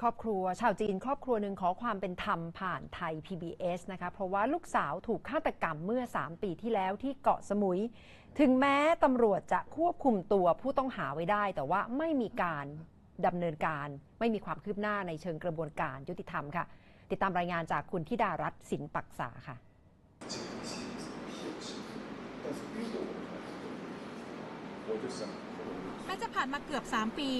ครอบครัว ชาวจีนครอบครัวหนึ่งขอความเป็นธรรมผ่านไทย PBS นะคะเพราะว่าลูกสาวถูกฆาตกรรมเมื่อ 3 ปีที่แล้วที่เกาะสมุย ถึงแม้ตำรวจจะควบคุมตัวผู้ต้องหาไว้ได้ แต่ว่าไม่มีการดำเนินการ ไม่มีความคืบหน้าในเชิงกระบวนการยุติธรรมค่ะ ติดตามรายงานจากคุณธิดารัตน์สินปักษาค่ะ แม้จะผ่านมาเกือบ 3 ปี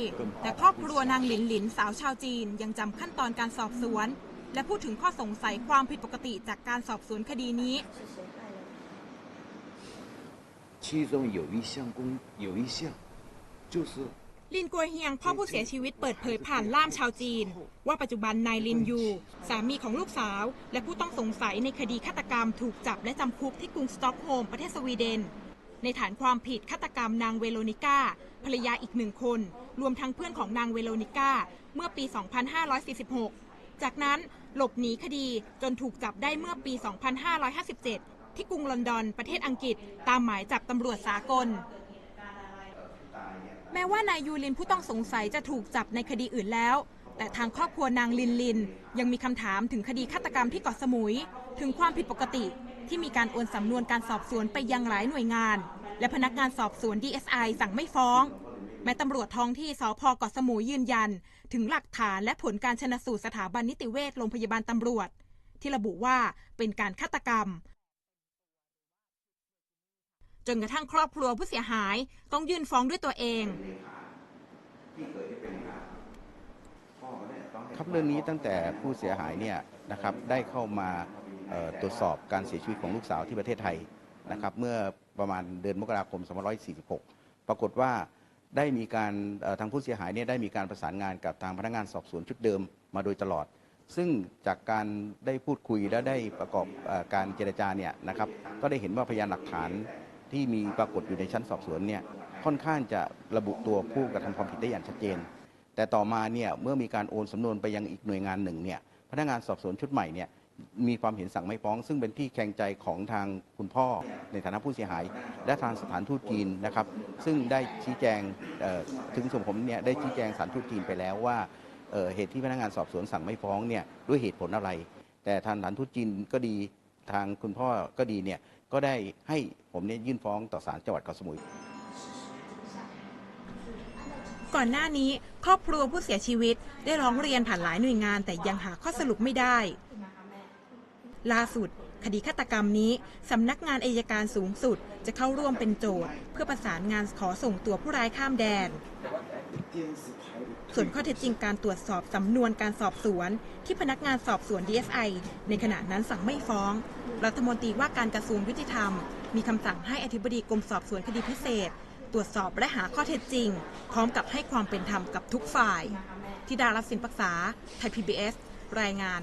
แต่ครอบครัวนางหลินหลินสาวชาวจีนยังจำขั้นตอนการสอบสวน และพูดถึงข้อสงสัยความผิดปกติจากการสอบสวนคดีนี้ 其中有一项工有一项就是 ลินกัวเฮียงพ่อผู้เสียชีวิตเปิดเผยผ่านล่ามชาวจีน ว่าปัจจุบันนายลินยู สามีของลูกสาว และผู้ต้องสงสัยในคดีฆาตกรรมถูกจับและจำคุกที่กรุงสต็อกโฮล์มประเทศสวีเดน ในฐานความผิดฆาตกรรมนางเวโรนิก้าภรรยาอีกหนึ่งคน รวมทั้งเพื่อนของนางเวโรนิก้าเมื่อปี 2546 จากนั้นหลบหนีคดีจนถูกจับได้เมื่อปี 2557 ที่กรุงลอนดอนประเทศอังกฤษ ตามหมายจับตำรวจสากล แม้ว่านายยูลินผู้ต้องสงสัยจะถูกจับในคดีอื่นแล้ว แต่ทางครอบครัวนางลินลิน ยังมีคำถามถึงคดีฆาตกรรมที่เกาะสมุย ถึงความผิดปกติ ที่มีการโอนสำนวนการสอบสวนไปยังหลายหน่วยงาน และพนักงานสอบสวน DSI สั่งไม่ฟ้อง แม้ตำรวจท้องที่สพเกาะสมุยยืนยัน ถึงหลักฐานและผลการชนสูตรสถาบันนิติเวชโรงพยาบาลตำรวจ ที่ระบุว่าเป็นการฆาตกรรมจนกระทั่งครอบครัวผู้เสียหายต้องยื่นฟ้องด้วยตัวเองครับเรื่องนี้ตั้งแต่ผู้เสียหายเนี่ยนะครับได้เข้ามา ตรวจสอบการเสียชีวิตของลูกสาวที่ประเทศไทยนะครับเมื่อประมาณเดือนมกราคม 2546 ปรากฏว่าได้มีการทางผู้เสียหายเนี่ยได้มีการประสานงานกับทางพนักงานสอบสวนชุดเดิมมาโดยตลอด ซึ่งจากการได้พูดคุยและได้ประกอบอการเจรจาเนี่ยนะครับก็ได้เห็นว่าพยานหลักฐานที่มีปรากฏอยู่ในชั้นสอบสวนเนี่ยค่อนข้างจะระบุตัวผู้กระทำความผิดได้อย่างชัดเจน แต่ต่อมาเนี่ยเมื่อมีการโอนสำนวนไปยังอีกหน่วยงานหนึ่งเนี่ยพนักงานสอบสวนชุดใหม่เนี่ย มีความเห็นสั่งไม่ฟ้อง ซึ่งเป็นที่แข่งใจของทางคุณพ่อในฐานะผู้เสียหาย และทางสถานทูตจีนนะครับ ซึ่งได้ชี้แจงถึงส่วนผมเนี่ยได้ชี้แจงสถานทูตจีนไปแล้วว่าเเหตุที่พนักงานสอบสวนสั่งไม่ฟ้องเนี่ยด้วยเหตุผลอะไร แต่ทางสถานทูตจีนก็ดีทางคุณพ่อก็ดีเนี่ยก็ได้ให้ผมเนี่ยยื่นฟ้องต่อศาลจังหวัดเกาะสมุย ก่อนหน้านี้ครอบครัวผู้เสียชีวิตได้ร้องเรียนผ่านหลายหน่วยงานแต่ยังหาข้อสรุปไม่ได้ ล่าสุด คดีฆาตกรรมนี้ สำนักงานอายการสูงสุดจะเข้าร่วมเป็นโจทย์ เพื่อประสานงานขอส่งตัวผู้ร้ายข้ามแดน ส่วนข้อเท็จจริงการตรวจสอบสำนวนการสอบสวน ที่พนักงานสอบสวน DSI ในขณะนั้นสั่งไม่ฟ้อง รัฐมนตรีว่าการกระทรวงยุติธรรม มีคำสั่งให้อธิบดีกรมสอบสวนคดีพิเศษ ตรวจสอบและหาข้อเท็จจริง พร้อมกับให้ความเป็นธรรมกับทุกฝ่ายธิดารัตน์สินปักษา ไทย PBS รายงาน